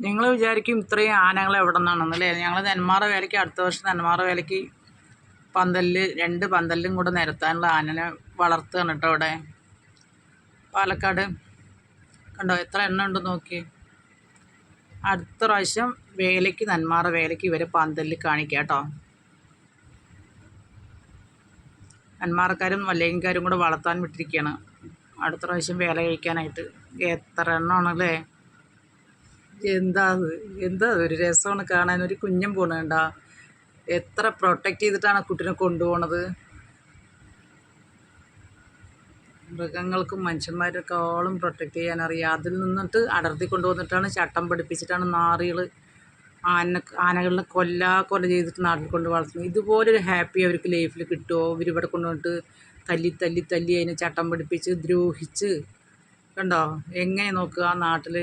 നിങ്ങൾ വിചാരിക്കും ഇത്രയും ആനകൾ എവിടെ നിന്നാണെന്നല്ലേ ഞങ്ങൾ നെന്മാറ വേലയ്ക്ക് അടുത്ത വർഷം നെന്മാറ വേലയ്ക്ക് പന്തലിൽ രണ്ട് പന്തലിലും കൂടെ നിരത്താനുള്ള ആനനെ വളർത്തുകയാണ് കേട്ടോ അവിടെ. പാലക്കാട്. കണ്ടോ? എത്ര എണ്ണം ഉണ്ട് നോക്കി അടുത്ത പ്രാവശ്യം വേലയ്ക്ക് നെന്മാറ വേലയ്ക്ക് ഇവരെ പന്തലിൽ കാണിക്കാം കേട്ടോ. നെന്മാറക്കാരും മല്ലേങ്കാരും കൂടെ വളർത്താൻ വിട്ടിരിക്കുകയാണ്. അടുത്ത പ്രാവശ്യം വേല കഴിക്കാനായിട്ട്. എത്ര എണ്ണമാണല്ലേ? എന്താ അത്? എന്താ ഒരു രസമാണ് കാണാൻ. ഒരു കുഞ്ഞും പോണണ്ട എത്ര പ്രൊട്ടക്റ്റ് ചെയ്തിട്ടാണ് കുട്ടീനെ കൊണ്ടുപോണത്? മൃഗങ്ങൾക്കും മനുഷ്യന്മാരെക്കാളും പ്രൊട്ടക്റ്റ് ചെയ്യാൻ അറിയാം. അതിൽ നിന്നിട്ട് അടർത്തി കൊണ്ടുവന്നിട്ടാണ് ചട്ടം പഠിപ്പിച്ചിട്ടാണ് നാറികൾ ആന ആനകളിനെ കൊല്ലാ കൊല ചെയ്തിട്ട് നാട്ടിൽ കൊണ്ട് വളർത്തുന്നത്. ഇതുപോലൊരു ഹാപ്പി അവർക്ക് ലൈഫിൽ കിട്ടുമോ ഇവരിവിടെ കൊണ്ടുവന്നിട്ട് തല്ലി തല്ലി തല്ലി അതിനെ ചട്ടം പഠിപ്പിച്ച് ദ്രോഹിച്ച് കണ്ടോ? എങ്ങനെ നോക്കുക ആ നാട്ടിൽ